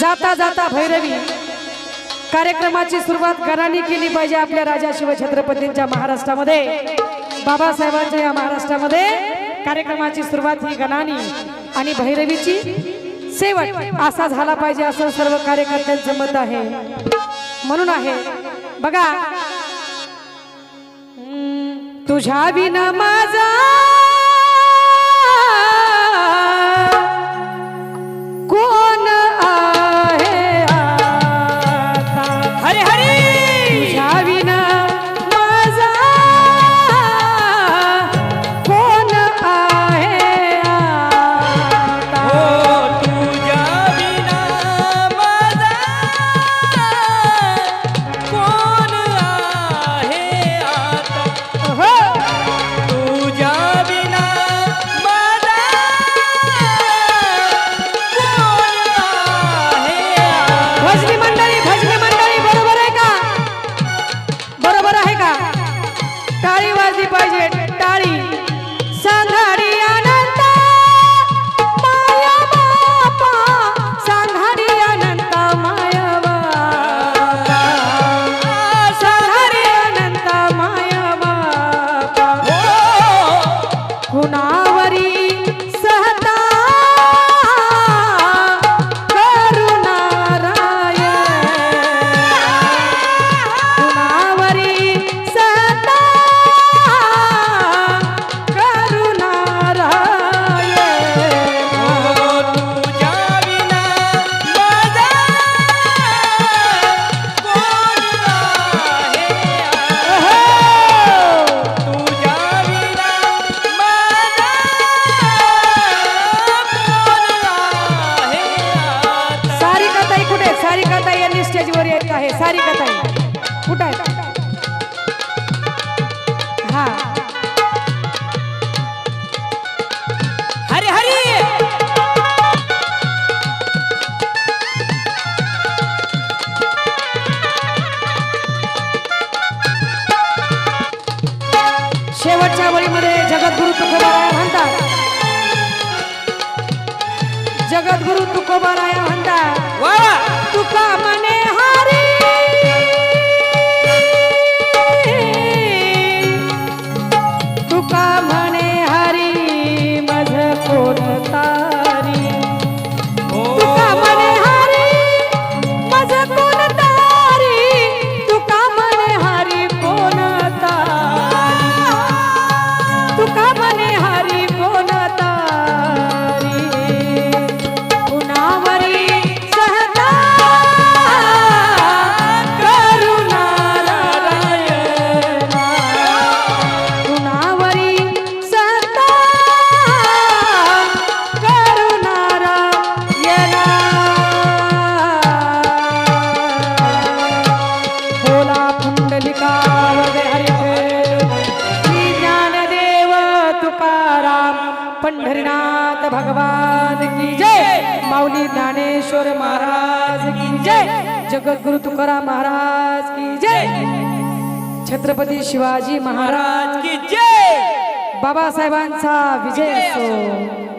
जाता जाता भैरवी कार्यक्रमाची सुरुवात घराने केली पाहिजे आपल्या राजा शिवछत्रपतींच्या महाराष्ट्रामध्ये. बाबासाहेबांच्या या महाराष्ट्रामध्ये कार्यक्रमाची सुरुवात ही गणानी आणि भैरवीची सेवट असा झाला पाहिजे असं सर्व कार्यकर्त्यांचं मत आहे. म्हणून आहे. बघा. तुझ्या विना माझा येत आहे सारिकाताई कुठे आहे? हा. हरी हरी! शेवटच्या वळीमध्ये जगद्गुरु तुकोबाराया म्हणतात. जगद्गुरु तुकोबाराया म्हणतात. वा पंढरीनाथ भगवान की जय. माऊली ज्ञानेश्वर महाराज की जय. जगद्गुरु तुकाराम महाराज की जय. छत्रपती शिवाजी महाराज की जय. बाबासाहेबांचा विजय असो.